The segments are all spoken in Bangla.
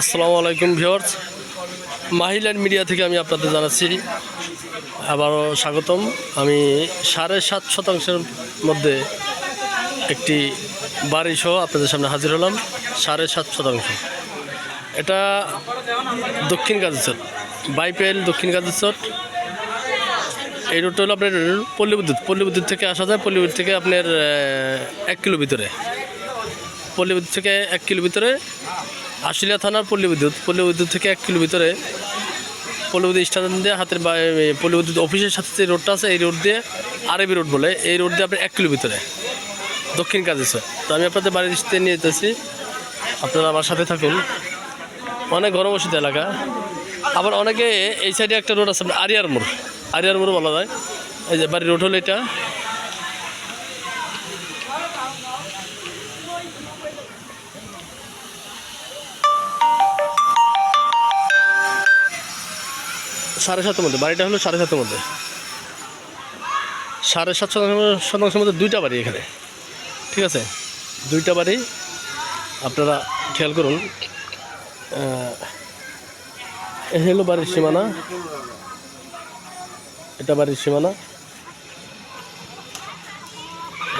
আসসালামু আলাইকুম ভিউয়ার্স। মাহিল্যান্ড মিডিয়া থেকে আমি আপনাদের জানাচ্ছি, আবারও স্বাগতম। আমি সাড়ে সাত শতাংশের মধ্যে একটি বাড়ি সহ আপনাদের সামনে হাজির হলাম, সাড়ে সাত শতাংশ। এটা দক্ষিণ গাজীচর বাইপেল দক্ষিণ গাজীচর এই রোডটা হলো আপনার পল্লী বিদ্যুৎ পল্লী বিদ্যুৎ থেকে আসা যায়, পল্লী বিদ্যুৎ থেকে আপনার এক কিলো ভিতরে। পল্লী বিদ্যুৎ থেকে এক কিলো ভিতরে, আশুলিয়া থানার পল্লী বিদ্যুৎ পল্লী বিদ্যুৎ থেকে এক কিলো ভিতরে পল্লী বিদ্যুৎ স্টেশন দিয়ে হাতের পল্লী বিদ্যুৎ অফিসের সাথে যে রোডটা আছে, এই রোড দিয়ে আরবি রোড বলে, এই রোড দিয়ে আপনার এক কিলো ভিতরে দক্ষিণ কাজেশ্বর তো আমি আপনাদের বাড়ির বাড়িতে নিয়ে যেতেছি। আপনারা আমার সাথে থাকুন। অনেক ঘনবসিত এলাকা। আবার অনেকে এই সাইডে একটা রোড আছে আরিয়ার মোড়। আরিয়ার মোড় বলা যায়। এই যে বাড়ির রোড হলো এটা। সাড়ে সাতের মধ্যে, বাড়িটা হলো সাড়ে সাতের মধ্যে। সাড়ে সাত শতাংশ শতাংশের মধ্যে দুইটা বাড়ি এখানে, ঠিক আছে? দুইটা বাড়ি আপনারা খেয়াল করুন হলো বাড়ির সীমানা, এটা বাড়ির সীমানা।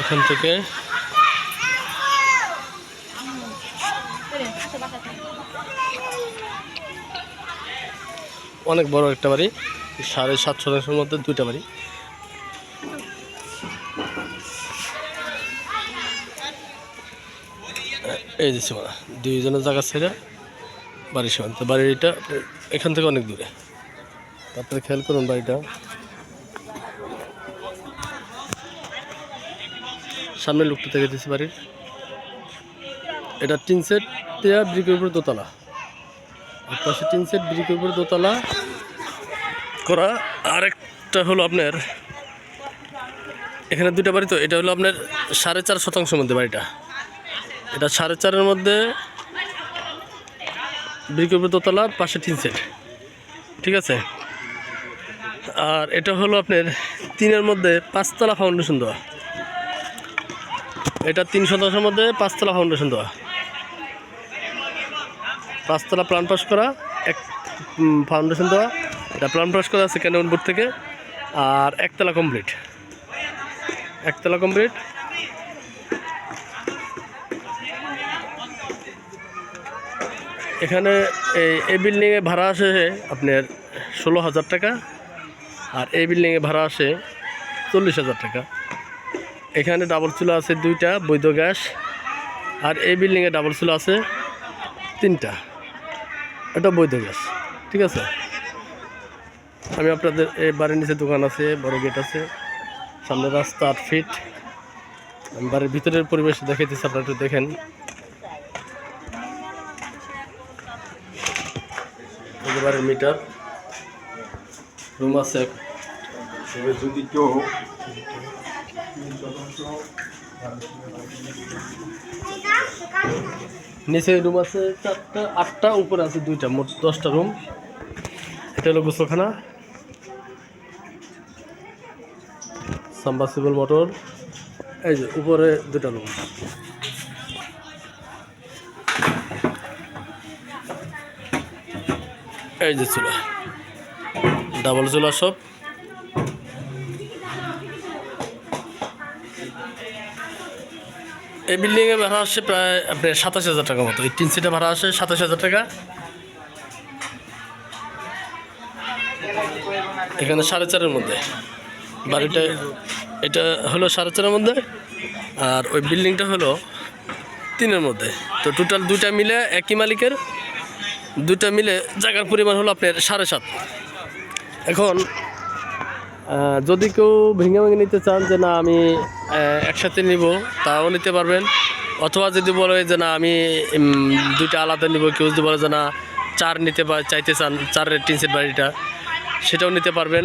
এখান থেকে অনেক বড় একটা বাড়ি, সাড়ে সাত শতাংশের মধ্যে দুইটা বাড়ি। এই যে সীমানা, দুইজনের জায়গা ছেড়ে বাড়ির সীমানা। তো বাড়িটা এখান থেকে অনেক দূরে। তারপরে খেয়াল করুন বাড়িটা। সামনে লোকটা থেকে দিয়েছে বাড়ির। এটা তিন সেট দেওয়া ব্রিকের উপর দোতলা। পাশে তিন সেট ব্রিকের উপর দোতলা করা। আরেকটা হলো আপনার, এখানে দুটা বাড়ি তো, এটা হলো আপনার সাড়ে চার শতাংশের মধ্যে বাড়িটা। এটা সাড়ে চারের মধ্যে ব্রিকের উপর দোতলা, পাশে তিন সেট। ঠিক আছে? আর এটা হলো আপনার তিনের মধ্যে পাঁচতলা ফাউন্ডেশন দেওয়া। এটা তিন শতাংশের মধ্যে পাঁচতলা ফাউন্ডেশন দেওয়া। পাঁচতলা প্ল্যান পাস করা, এক ফাউন্ডেশন দেওয়া। এটা প্ল্যান পাস করা ক্যান্টনমেন্ট বোর্ড থেকে, আর একতলা কমপ্লিট একতলা কমপ্লিট এখানে এই এই বিল্ডিংয়ে ভাড়া আসে আপনার ষোলো হাজার টাকা, আর এই বিল্ডিংয়ে ভাড়া আসে চল্লিশ হাজার টাকা। এখানে ডাবল চুলা আছে দুইটা, বৈধ গ্যাস, আর এই বিল্ডিংয়ে ডাবল চুলা আছে তিনটা। এটা বৈধ গ্যাস, ঠিক আছে? আমি আপনাদের এই বাড়ির নিচে দোকান আছে, বড় গেট আছে, সামনে রাস্তা আট ফিট আমি বাড়ির ভিতরের পরিবেশ দেখাইতেছি, আপনারা একটু দেখেন। বাড়ির মিটার, রুম আছে যদি কেউ নিচে রুম আছে চারটা, আটটা, উপরে আছে দুইটা, মোট দশটা রুম এটা হলো গোসলখানা। সাম্বাসিবল মোটর এই যে, উপরে দুটা রুম এই যে চুলা। ডাবল চুলা সব। এই বিল্ডিংয়ে ভাড়া আসছে প্রায় আপনার সাতাশ হাজার টাকা মতো। এই তিন সিটে ভাড়া আসে সাতাশ হাজার টাকা। এখানে সাড়ে চারের মধ্যে। বাড়িটা, এটা হলো সাড়ে চারের মধ্যে, আর ওই বিল্ডিংটা হলো তিনের মধ্যে। তো টোটাল দুইটা মিলে একই মালিকের, দুইটা মিলে জায়গার পরিমাণ হলো আপনার সাড়ে সাত। এখন যদি কেউ ভেঙে ভেঙে নিতে চান যে না, আমি একসাথে নিব, তাও নিতে পারবেন। অথবা যদি বলে যে না, আমি দুইটা আলাদা নিব, কেউ যদি বলে যে না, চার নিতে চাইতে চান, চারের টিন সেট বাড়িটা, সেটাও নিতে পারবেন।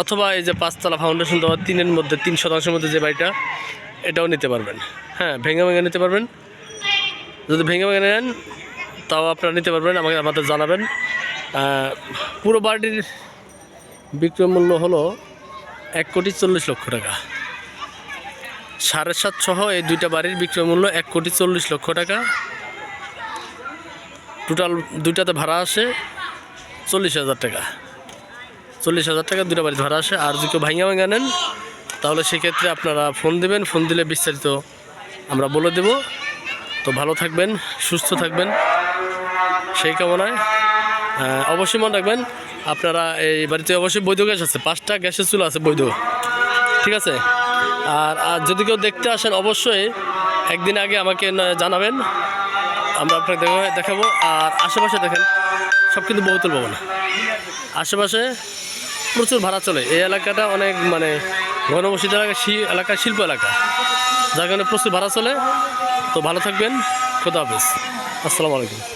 অথবা এই যে পাঁচতলা ফাউন্ডেশন দেওয়া তিনের মধ্যে তিন শতাংশের মধ্যে যে বাড়িটা, এটাও নিতে পারবেন। হ্যাঁ ভেঙে ভেঙে নিতে পারবেন। যদি ভেঙে ভেঙে নেন, তাও আপনারা নিতে পারবেন, আমাকে আমাদের জানাবেন। পুরো বাড়ির বিক্রয় মূল্য হলো এক কোটি চল্লিশ লক্ষ টাকা। সাড়ে সাত সহ এই দুইটা বাড়ির বিক্রয় মূল্য এক কোটি চল্লিশ লক্ষ টাকা। টোটাল দুইটাতে ভাড়া আসে চল্লিশ হাজার টাকা। চল্লিশ হাজার টাকা দুটা বাড়িতে ভাড়া আসে। আর যদি কেউ ভাঙা ভাঙা নেন, তাহলে সেক্ষেত্রে আপনারা ফোন দেবেন। ফোন দিলে বিস্তারিত আমরা বলে দেব। তো ভালো থাকবেন, সুস্থ থাকবেন। সেই কামনায় অবশ্যই মনে রাখবেন, আপনারা এই বাড়িতে অবশ্যই বৈধ গ্যাস আছে, পাঁচটা গ্যাসের চুলা আছে বৈধ। ঠিক আছে? আর আর যদি কেউ দেখতে আসেন, অবশ্যই একদিন আগে আমাকে ন- জানাবেন। আমরা আপনাকে দেখাবো। আর আশেপাশে দেখেন, সব কিন্তু বহুতল ভবন। আশেপাশে প্রচুর ভাড়া চলে। এই এলাকাটা অনেক মানে ঘনবসিত এলাকা এলাকা, শিল্প এলাকা। যার কারণে প্রচুর ভাড়া চলে। তো ভালো থাকবেন। খোদা হাফেজ। আসসালামু আলাইকুম।